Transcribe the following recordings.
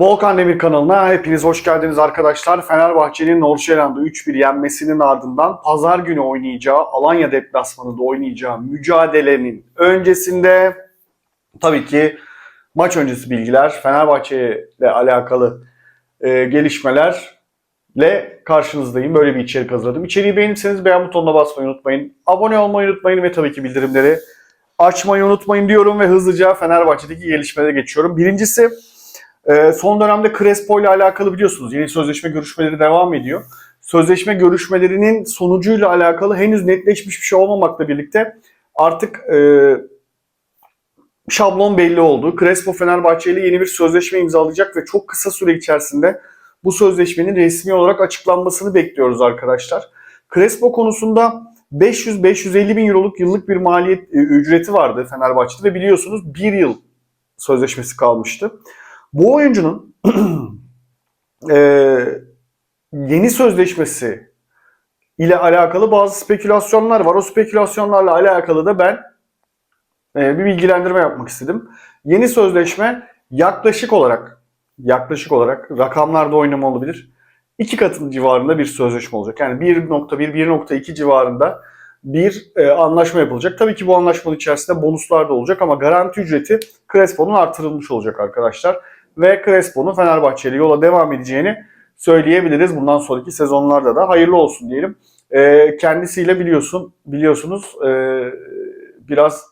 Volkan Demir kanalına hepiniz hoş geldiniz arkadaşlar. Fenerbahçe'nin Norşeland'ı 3-1 yenmesinin ardından pazar günü oynayacağı, Alanya deplasmanında oynayacağı mücadelenin öncesinde tabii ki maç öncesi bilgiler, Fenerbahçe ile alakalı e, gelişmelerle karşınızdayım. Böyle bir içerik hazırladım. İçeriği beğenirseniz beğen butonuna basmayı unutmayın. Abone olmayı unutmayın ve tabii ki bildirimleri açmayı unutmayın diyorum ve hızlıca Fenerbahçe'deki gelişmelere geçiyorum. Birincisi ee, son dönemde Crespo ile alakalı biliyorsunuz yeni sözleşme görüşmeleri devam ediyor. Sözleşme görüşmelerinin sonucuyla alakalı henüz netleşmiş bir şey olmamakla birlikte artık e, şablon belli oldu. Crespo Fenerbahçe ile yeni bir sözleşme imzalayacak ve çok kısa süre içerisinde bu sözleşmenin resmi olarak açıklanmasını bekliyoruz arkadaşlar. Crespo konusunda 500-550 bin euroluk yıllık bir maliyet e, ücreti vardı Fenerbahçe'de ve biliyorsunuz bir yıl sözleşmesi kalmıştı. Bu oyuncunun e, yeni sözleşmesi ile alakalı bazı spekülasyonlar var. O spekülasyonlarla alakalı da ben e, bir bilgilendirme yapmak istedim. Yeni sözleşme yaklaşık olarak yaklaşık olarak rakamlarda oynama olabilir. İki katın civarında bir sözleşme olacak. Yani 1.1-1.2 civarında bir e, anlaşma yapılacak. Tabii ki bu anlaşmanın içerisinde bonuslar da olacak ama garanti ücreti Crespo'nun artırılmış olacak arkadaşlar ve Crespo'nun Fenerbahçeli yola devam edeceğini söyleyebiliriz. Bundan sonraki sezonlarda da hayırlı olsun diyelim. E, kendisiyle biliyorsun biliyorsunuz e, biraz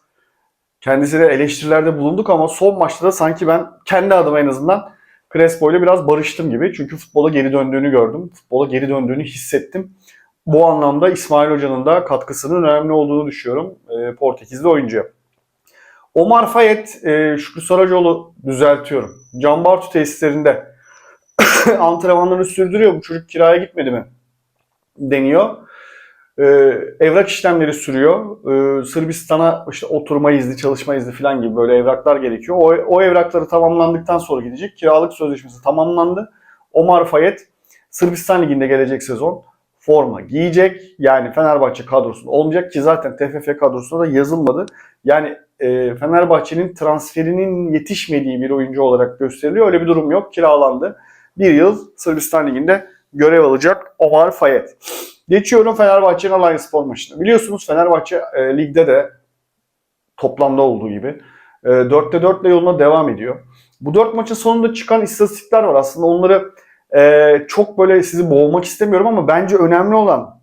kendisine eleştirilerde bulunduk ama son maçta da sanki ben kendi adıma en azından Crespo ile biraz barıştım gibi. Çünkü futbola geri döndüğünü gördüm. Futbola geri döndüğünü hissettim. Bu anlamda İsmail Hoca'nın da katkısının önemli olduğunu düşünüyorum e, Portekizli oyuncuya. Omar Fayet, e, Şükrü Saracoğlu düzeltiyorum. Can Bartu tesislerinde antrenmanlarını sürdürüyor. Bu çocuk kiraya gitmedi mi? Deniyor. E, evrak işlemleri sürüyor. E, Sırbistan'a işte oturma izni, çalışma izni falan gibi böyle evraklar gerekiyor. O, o evrakları tamamlandıktan sonra gidecek. Kiralık sözleşmesi tamamlandı. Omar Fayet Sırbistan Ligi'nde gelecek sezon forma giyecek. Yani Fenerbahçe kadrosunda olmayacak ki zaten TFF kadrosunda da yazılmadı. Yani e, Fenerbahçe'nin transferinin yetişmediği bir oyuncu olarak gösteriliyor. Öyle bir durum yok. Kiralandı. Bir yıl Sırbistan Ligi'nde görev alacak Omar Fayet. Geçiyorum Fenerbahçe'nin Alanya Spor maçına. Biliyorsunuz Fenerbahçe e, ligde de toplamda olduğu gibi e, 4'te 4 ile yoluna devam ediyor. Bu 4 maçın sonunda çıkan istatistikler var. Aslında onları e, çok böyle sizi boğmak istemiyorum ama bence önemli olan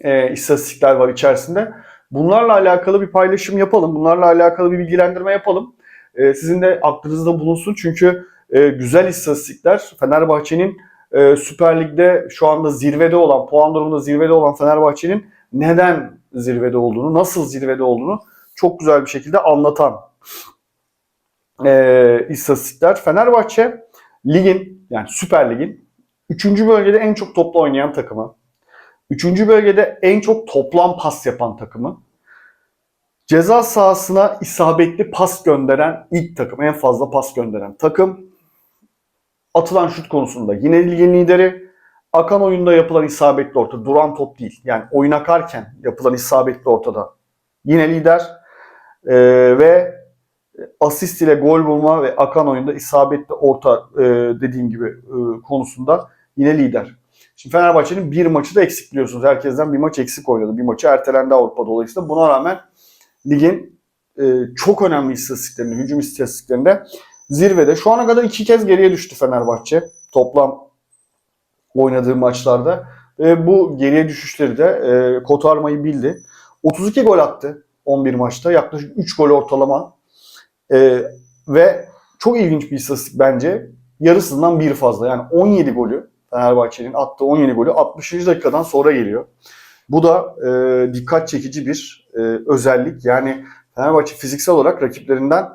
e, istatistikler var içerisinde. Bunlarla alakalı bir paylaşım yapalım. Bunlarla alakalı bir bilgilendirme yapalım. E, sizin de aklınızda bulunsun. Çünkü e, güzel istatistikler Fenerbahçe'nin e, Süper Lig'de şu anda zirvede olan, puan durumunda zirvede olan Fenerbahçe'nin neden zirvede olduğunu, nasıl zirvede olduğunu çok güzel bir şekilde anlatan e, istatistikler. Fenerbahçe ligin yani Süper Lig'in 3. bölgede en çok topla oynayan takımı. 3. bölgede en çok toplam pas yapan takımı. Ceza sahasına isabetli pas gönderen ilk takım, en fazla pas gönderen takım. Atılan şut konusunda yine ligin lideri. Akan oyunda yapılan isabetli orta, duran top değil. Yani oyun akarken yapılan isabetli ortada yine lider. Ee, ve asist ile gol bulma ve akan oyunda isabetli orta e, dediğim gibi e, konusunda yine lider. Şimdi Fenerbahçe'nin bir maçı da eksik biliyorsunuz. Herkesten bir maç eksik oynadı. Bir maçı ertelendi Avrupa dolayısıyla. Buna rağmen ligin e, çok önemli istatistiklerinde, hücum istatistiklerinde zirvede. Şu ana kadar iki kez geriye düştü Fenerbahçe toplam oynadığı maçlarda. Ve bu geriye düşüşleri de e, kotarmayı bildi. 32 gol attı 11 maçta. Yaklaşık 3 gol ortalama. E, ve çok ilginç bir istatistik bence. Yarısından bir fazla. Yani 17 golü Fenerbahçe'nin attığı 17 golü 60. dakikadan sonra geliyor. Bu da e, dikkat çekici bir e, özellik. Yani Fenerbahçe fiziksel olarak rakiplerinden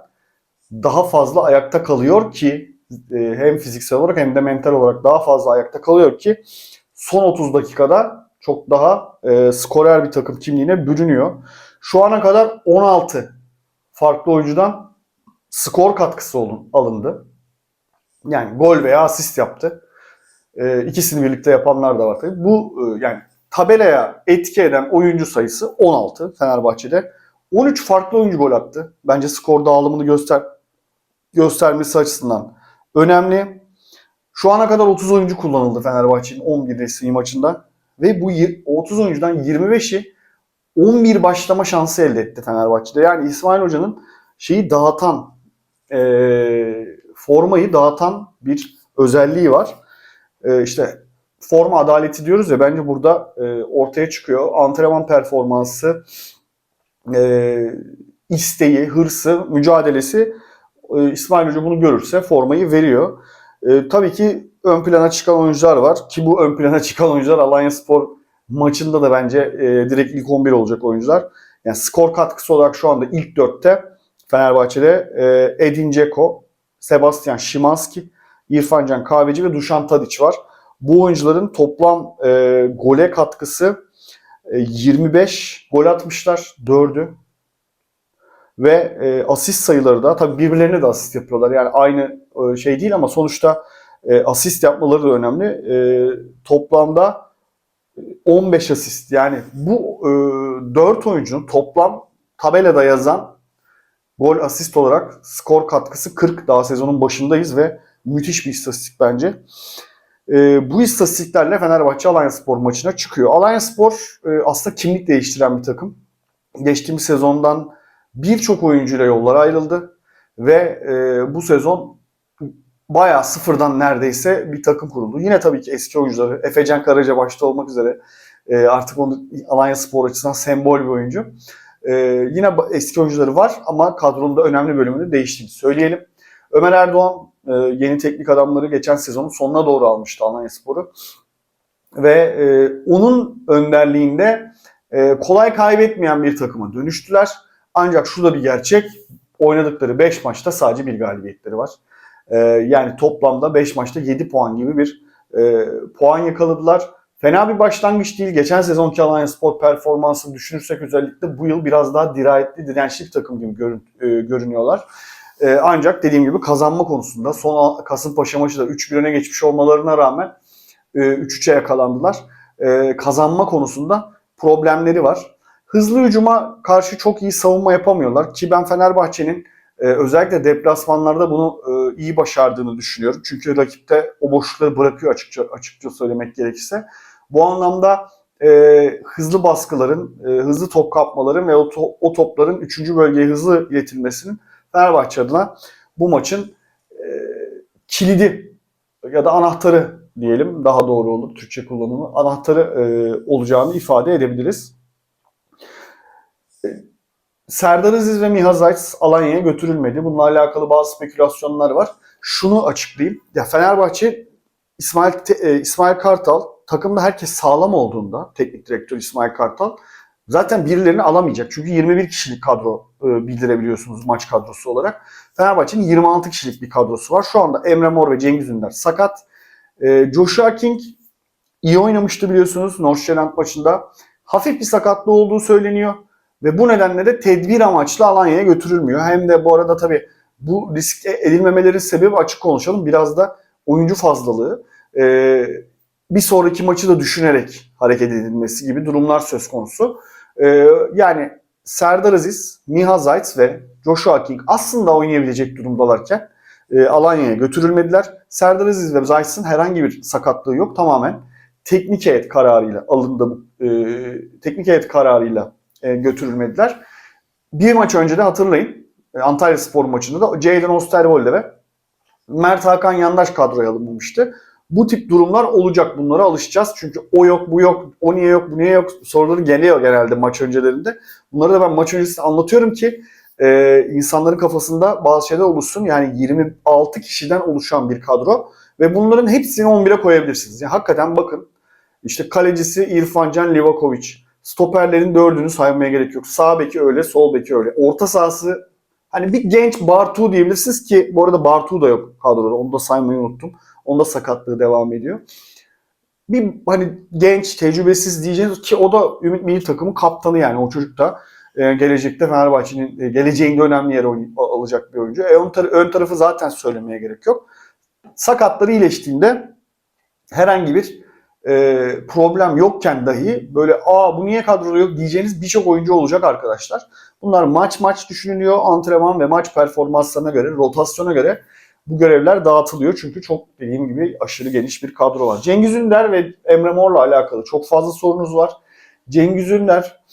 daha fazla ayakta kalıyor ki e, hem fiziksel olarak hem de mental olarak daha fazla ayakta kalıyor ki son 30 dakikada çok daha e, skorer bir takım kimliğine bürünüyor. Şu ana kadar 16 farklı oyuncudan skor katkısı olun, alındı. Yani gol veya asist yaptı. E, ikisini birlikte yapanlar da var tabii. Bu e, yani tabelaya etki eden oyuncu sayısı 16 Fenerbahçe'de. 13 farklı oyuncu gol attı. Bence skor dağılımını göster göstermesi açısından önemli. Şu ana kadar 30 oyuncu kullanıldı Fenerbahçe'nin 11 resmi maçında. Ve bu yir- 30 oyuncudan 25'i 11 başlama şansı elde etti Fenerbahçe'de. Yani İsmail Hoca'nın şeyi dağıtan, e, formayı dağıtan bir özelliği var. E, işte forma adaleti diyoruz ya bence burada e, ortaya çıkıyor. Antrenman performansı, e, isteği, hırsı, mücadelesi e, İsmail Hoca bunu görürse formayı veriyor. E, tabii ki ön plana çıkan oyuncular var ki bu ön plana çıkan oyuncular Alanya Spor maçında da bence e, direkt ilk 11 olacak oyuncular. Yani skor katkısı olarak şu anda ilk dörtte Fenerbahçe'de e, Edin Dzeko, Sebastian Szymanski, İrfan Can Kahveci ve Dušan Tadić var. Bu oyuncuların toplam e, gole katkısı e, 25 gol atmışlar. 4'ü ve e, asist sayıları da tabii birbirlerine de asist yapıyorlar. Yani aynı e, şey değil ama sonuçta e, asist yapmaları da önemli. E, toplamda 15 asist. Yani bu e, 4 oyuncunun toplam tabelada yazan gol asist olarak skor katkısı 40. Daha sezonun başındayız ve müthiş bir istatistik bence. E, bu istatistiklerle Fenerbahçe Alanya Spor maçına çıkıyor. Alanya Spor e, aslında kimlik değiştiren bir takım. Geçtiğimiz sezondan birçok oyuncuyla yollar ayrıldı ve e, bu sezon bayağı sıfırdan neredeyse bir takım kuruldu. Yine tabii ki eski oyuncuları, Efecan Karaca başta olmak üzere e, artık onu Alanya Spor açısından sembol bir oyuncu. E, yine eski oyuncuları var ama kadronun da önemli bölümünü değiştiğini söyleyelim. Ömer Erdoğan e, yeni teknik adamları geçen sezonun sonuna doğru almıştı Alanya Spor'u. Ve e, onun önderliğinde e, kolay kaybetmeyen bir takıma dönüştüler. Ancak şurada bir gerçek. Oynadıkları 5 maçta sadece bir galibiyetleri var. Ee, yani toplamda 5 maçta 7 puan gibi bir e, puan yakaladılar. Fena bir başlangıç değil. Geçen sezonki Alanya Spor performansını düşünürsek özellikle bu yıl biraz daha dirayetli, dirençli bir takım gibi görün, e, görünüyorlar. E, ancak dediğim gibi kazanma konusunda son Kasımpaşa maçı da 3-1 öne geçmiş olmalarına rağmen e, 3-3'e yakalandılar. E, kazanma konusunda problemleri var. Hızlı hücuma karşı çok iyi savunma yapamıyorlar ki ben Fenerbahçe'nin e, özellikle deplasmanlarda bunu e, iyi başardığını düşünüyorum. Çünkü rakipte o boşlukları bırakıyor açıkça açıkça söylemek gerekirse. Bu anlamda e, hızlı baskıların, e, hızlı top kapmaların ve o, to- o topların 3. bölgeye hızlı iletilmesinin Fenerbahçe adına bu maçın e, kilidi ya da anahtarı diyelim daha doğru olur Türkçe kullanımı anahtarı e, olacağını ifade edebiliriz. Serdar Aziz ve Miha Zayt Alanya'ya götürülmedi. Bununla alakalı bazı spekülasyonlar var. Şunu açıklayayım. Ya Fenerbahçe İsmail e, İsmail Kartal takımda herkes sağlam olduğunda teknik direktör İsmail Kartal zaten birilerini alamayacak. Çünkü 21 kişilik kadro e, bildirebiliyorsunuz maç kadrosu olarak. Fenerbahçe'nin 26 kişilik bir kadrosu var. Şu anda Emre Mor ve Cengiz Ünder sakat. E, Joshua King iyi oynamıştı biliyorsunuz Nordsjælland maçında. Hafif bir sakatlığı olduğu söyleniyor. Ve bu nedenle de tedbir amaçlı Alanya'ya götürülmüyor. Hem de bu arada tabii bu risk edilmemeleri sebebi açık konuşalım. Biraz da oyuncu fazlalığı. Ee, bir sonraki maçı da düşünerek hareket edilmesi gibi durumlar söz konusu. Ee, yani Serdar Aziz, Miha Zayt ve Joshua King aslında oynayabilecek durumdalarken e, Alanya'ya götürülmediler. Serdar Aziz ve Zayt'ın herhangi bir sakatlığı yok. Tamamen teknik heyet kararıyla alındı. E, teknik heyet kararıyla e, götürülmediler. Bir maç önce de hatırlayın e, Antalya Spor maçında da Jadon Osterwolde ve Mert Hakan Yandaş kadroya alınmamıştı. Bu tip durumlar olacak. Bunlara alışacağız. Çünkü o yok, bu yok, o niye yok, bu niye yok soruları geliyor genelde maç öncelerinde. Bunları da ben maç öncesinde anlatıyorum ki e, insanların kafasında bazı şeyler oluşsun. Yani 26 kişiden oluşan bir kadro ve bunların hepsini 11'e koyabilirsiniz. Yani hakikaten bakın işte kalecisi İrfan Can Livakovic, Stoperlerin dördünü saymaya gerek yok. Sağ beki öyle, sol beki öyle. Orta sahası hani bir genç Bartu diyebilirsiniz ki bu arada Bartu da yok kadroda. Onu da saymayı unuttum. Onda sakatlığı devam ediyor. Bir hani genç, tecrübesiz diyeceğiz ki o da Ümit Milli takımın kaptanı yani o çocuk da e, gelecekte Fenerbahçe'nin e, geleceğinde önemli yer alacak bir oyuncu. E, ön, tar- ön tarafı zaten söylemeye gerek yok. Sakatları iyileştiğinde herhangi bir e, problem yokken dahi böyle aa bu niye kadroda yok diyeceğiniz birçok oyuncu olacak arkadaşlar. Bunlar maç maç düşünülüyor. Antrenman ve maç performanslarına göre, rotasyona göre bu görevler dağıtılıyor. Çünkü çok dediğim gibi aşırı geniş bir kadro var. Cengiz Ünder ve Emre Mor'la alakalı çok fazla sorunuz var. Cengiz Ünder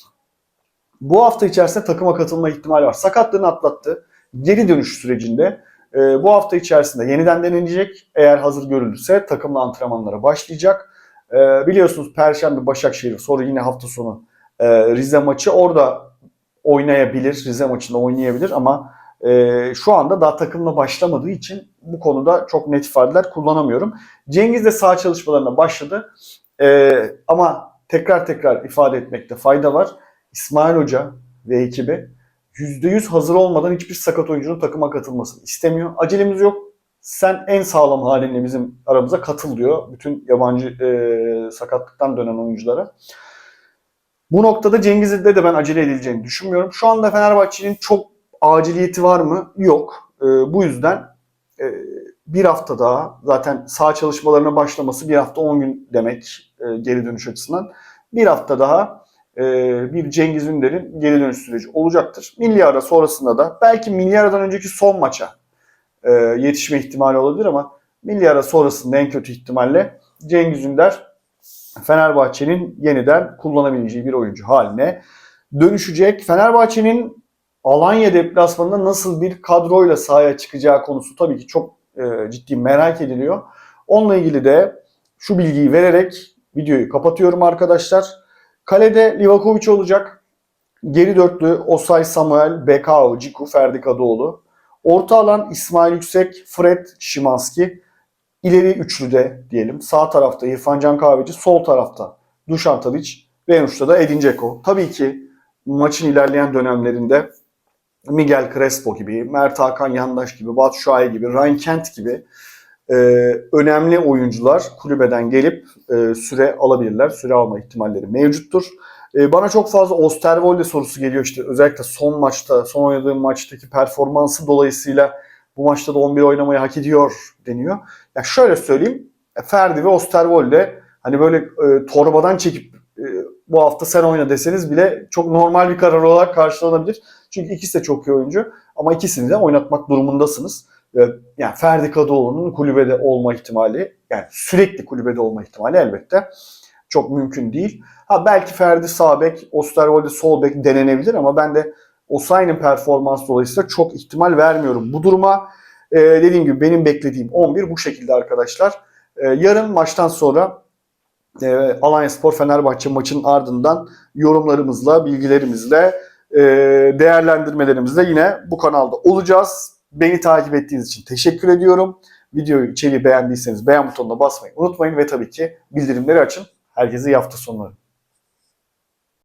bu hafta içerisinde takıma katılma ihtimali var. Sakatlığını atlattı. Geri dönüş sürecinde e, bu hafta içerisinde yeniden denenecek. Eğer hazır görülürse takımla antrenmanlara başlayacak. E, biliyorsunuz Perşembe Başakşehir sonra yine hafta sonu e, Rize maçı orada oynayabilir. Rize maçında oynayabilir ama e, şu anda daha takımla başlamadığı için bu konuda çok net ifadeler kullanamıyorum. Cengiz de sağ çalışmalarına başladı. E, ama tekrar tekrar ifade etmekte fayda var. İsmail Hoca ve ekibi %100 hazır olmadan hiçbir sakat oyuncunun takıma katılmasını istemiyor. Acelemiz yok. Sen en sağlam halinle bizim aramıza katıl diyor. Bütün yabancı e, sakatlıktan dönen oyunculara. Bu noktada Cengiz'de de ben acele edileceğini düşünmüyorum. Şu anda Fenerbahçe'nin çok aciliyeti var mı? Yok. E, bu yüzden e, bir hafta daha zaten sağ çalışmalarına başlaması bir hafta 10 gün demek e, geri dönüş açısından. Bir hafta daha e, bir Cengiz Ünder'in geri dönüş süreci olacaktır. Milli ara sonrasında da belki milli aradan önceki son maça e, yetişme ihtimali olabilir ama milli ara sonrasında en kötü ihtimalle Cengiz Ünder Fenerbahçe'nin yeniden kullanabileceği bir oyuncu haline dönüşecek. Fenerbahçe'nin Alanya deplasmanında nasıl bir kadroyla sahaya çıkacağı konusu tabii ki çok e, ciddi merak ediliyor. Onunla ilgili de şu bilgiyi vererek videoyu kapatıyorum arkadaşlar. Kalede Livakovic olacak. Geri dörtlü Osay Samuel, Bekao, Ciku, Ferdi Kadıoğlu. Orta alan İsmail Yüksek, Fred, Şimanski. İleri üçlüde diyelim. Sağ tarafta İrfan Can Kahveci, sol tarafta Dušan Tadić ve en uçta da Edin Dzeko. Tabii ki maçın ilerleyen dönemlerinde Miguel Crespo gibi, Mert Hakan Yandaş gibi, Batu Şahin gibi, Ryan Kent gibi e, önemli oyuncular kulübeden gelip e, süre alabilirler. Süre alma ihtimalleri mevcuttur. E, bana çok fazla Osterwolde sorusu geliyor işte özellikle son maçta, son oynadığım maçtaki performansı dolayısıyla bu maçta da 11 oynamayı hak ediyor deniyor. Ya şöyle söyleyeyim, e, Ferdi ve Osterwolde hani böyle e, torbadan çekip bu hafta sen oyna deseniz bile çok normal bir karar olarak karşılanabilir. Çünkü ikisi de çok iyi oyuncu ama ikisini de oynatmak durumundasınız. Yani Ferdi Kadıoğlu'nun kulübede olma ihtimali, yani sürekli kulübede olma ihtimali elbette çok mümkün değil. Ha belki Ferdi sağ bek, Osterwolde sol bek denenebilir ama ben de Osayi'nin performans dolayısıyla çok ihtimal vermiyorum. Bu duruma e, dediğim gibi benim beklediğim 11 bu şekilde arkadaşlar. E, yarın maçtan sonra e, Alanya Spor Fenerbahçe maçının ardından yorumlarımızla, bilgilerimizle, e, değerlendirmelerimizle yine bu kanalda olacağız. Beni takip ettiğiniz için teşekkür ediyorum. Videoyu içeriği beğendiyseniz beğen butonuna basmayı unutmayın ve tabii ki bildirimleri açın. Herkese iyi hafta sonları.